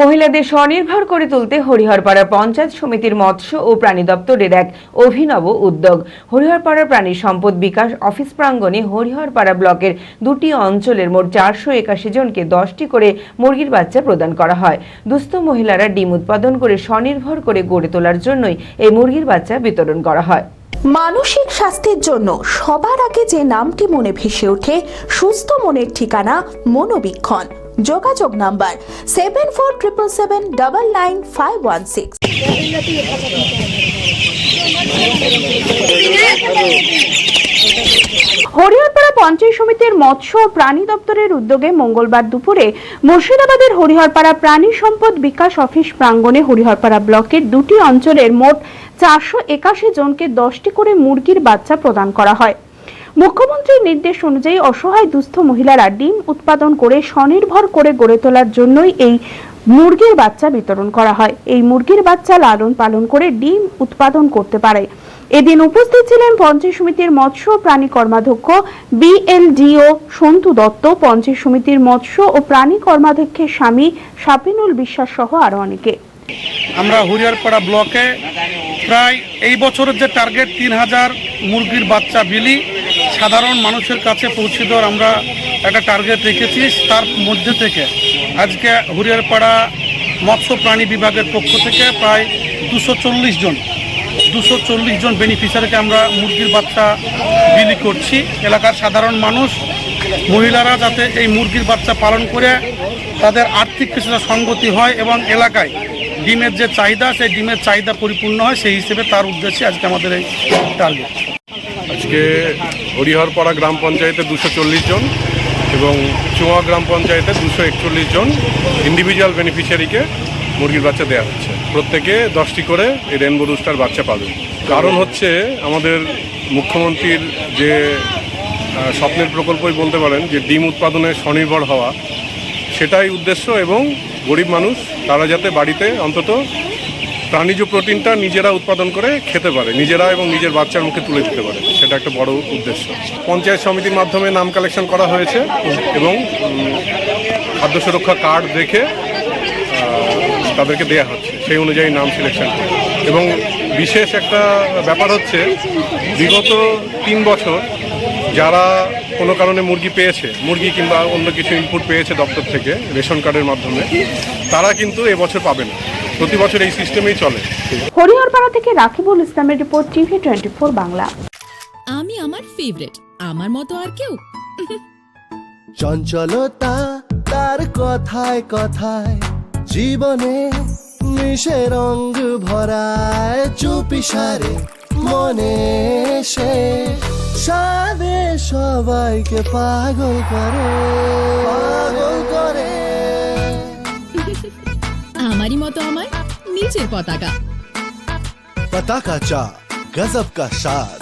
মহিলাদের স্বনির্ভর করে তুলতে হরিহরপাড়া পঞ্চায়েত সমিতির মৎস্য ও প্রাণী দপ্তরের এক অভিনব উদ্যোগ। হরিহরপাড়া প্রাণী সম্পদ বিকাশ অফিস প্রাঙ্গণে হরিহরপাড়া ব্লকের দুটি অঞ্চলের মোট চারশো একাশি জনকে দশটি করে মুরগির বাচ্চা প্রদান করা হয়। দুস্থ মহিলারা ডিম উৎপাদন করে স্বনির্ভর করে গড়ে তোলার জন্যই এই মুরগির বাচ্চা বিতরণ করা হয়। মানসিক স্বাস্থ্যের জন্য সবার আগে যে নামটি মনে ভেসে ওঠে, সুস্থ মনের ঠিকানা মনোবীক্ষণ। যোগাযোগ number seven four triple seven double nine five one six. Hariharpara panchayat সমিতির মৎস্য ও প্রাণী দপ্তরের উদ্যোগে মঙ্গলবার দুপুরে মুর্শিদাবাদের হরিহরপাড়া প্রাণী সম্পদ বিকাশ অফিস প্রাঙ্গণে হরিহরপাড়া ব্লকের দুটি অঞ্চলের মোট চারশো একাশি জনকে দশটি করে মুরগির বাচ্চা প্রদান করা হয়। মুখ্যমন্ত্রীর নির্দেশ অনুযায়ী অসহায় দুস্থ মহিলারা ডিম উৎপাদন করে স্বনির্ভর করে গড়ে তোলার জন্যই এই মুরগির বাচ্চা বিতরণ করা হয়। এই মুরগির বাচ্চা লালন পালন করে ডিম উৎপাদন করতে পারে। এদিন উপস্থিত ছিলেন পঞ্চায়েত সমিতির মৎস্য প্রাণী কর্মাধ্যক্ষ বিএলডিও সন্তু দত্ত, পঞ্চায়েত সমিতির মৎস্য ও প্রাণী কর্মাধ্যক্ষের স্বামী সাপিনুল বিশ্বাস সহ আরও অনেকে। আমরা হরিয়ারপাড়া ব্লকে প্রায় এই বছরের যে টার্গেট তিন হাজার মুরগির বাচ্চা বিলি সাধারণ মানুষের কাছে পৌঁছে দেওয়ার আমরা একটা টার্গেট রেখেছি। তার মধ্যে থেকে আজকে হরিয়ারপাড়া মৎস্য প্রাণী বিভাগের পক্ষ থেকে প্রায় দুশো জন দুশো জন বেনিফিশিয়ারিকে আমরা মুরগির বাচ্চা বিলি করছি। এলাকার সাধারণ মানুষ, মহিলারা যাতে এই মুরগির বাচ্চা পালন করে, তাদের আর্থিক কিছুটা সঙ্গতি হয় এবং এলাকায় ডিমের যে চাহিদা, সেই ডিমের চাহিদা পরিপূর্ণ হয়, সেই হিসেবে তার উদ্দেশ্যে আজকে আমাদের এই টার্গেট আজকে হরিহরপাড়া গ্রাম পঞ্চায়েতে দুশো জন এবং চুয়া গ্রাম পঞ্চায়েতে দুশো একচল্লিশ জন ইন্ডিভিজুয়াল বেনিফিশিয়ারিকে মুরগির বাচ্চা দেওয়া হচ্ছে। প্রত্যেকে দশটি করে এই রেনবো রুস্টার বাচ্চা পাবে। কারণ হচ্ছে আমাদের মুখ্যমন্ত্রীর যে স্বপ্নের প্রকল্পই বলতে পারেন যে, ডিম উৎপাদনে স্বনির্ভর হওয়া, সেটাই উদ্দেশ্য এবং গরিব মানুষ, তারা যাতে বাড়িতে অন্তত প্রাণীজ প্রোটিনটা নিজেরা উৎপাদন করে খেতে পারে, নিজেরা এবং নিজের বাচ্চার মুখে তুলে দিতে পারে। সেটা একটা বড় উদ্দেশ্য। পঞ্চায়েত সমিতির মাধ্যমে নাম কালেকশন করা হয়েছে এবং খাদ্য সুরক্ষা কার্ড দেখে তাদেরকে দেয়া হচ্ছে। সেই অনুযায়ী নাম সিলেকশন এবং বিশেষ একটা ব্যাপার হচ্ছে, বিগত তিন বছর যারা কোনো কারণে মুরগি পেয়েছে, মুরগি কিংবা অন্য কিছু ইনপুট পেয়েছে দপ্তর থেকে রেশন কার্ডের মাধ্যমে, তারা কিন্তু এবছর পাবে না। প্রতি বছর এই সিস্টেমেই চলে। হরিহরপাড়া থেকে রাকিবুল ইসলামের report TV twenty four Bangla. আমি আমার ফেভারিট আমার মতো আর কেউ। চঞ্চলতা তার কথায় কথায় জীবনে মিশে রঙ ভরায় চুপি সারে মনে সে। সাদে সবাইকে পাগল করে পাগল করে। আমারই মতো আমার নিজের পতাকা। পতাকা চা গজব কা স্বাদ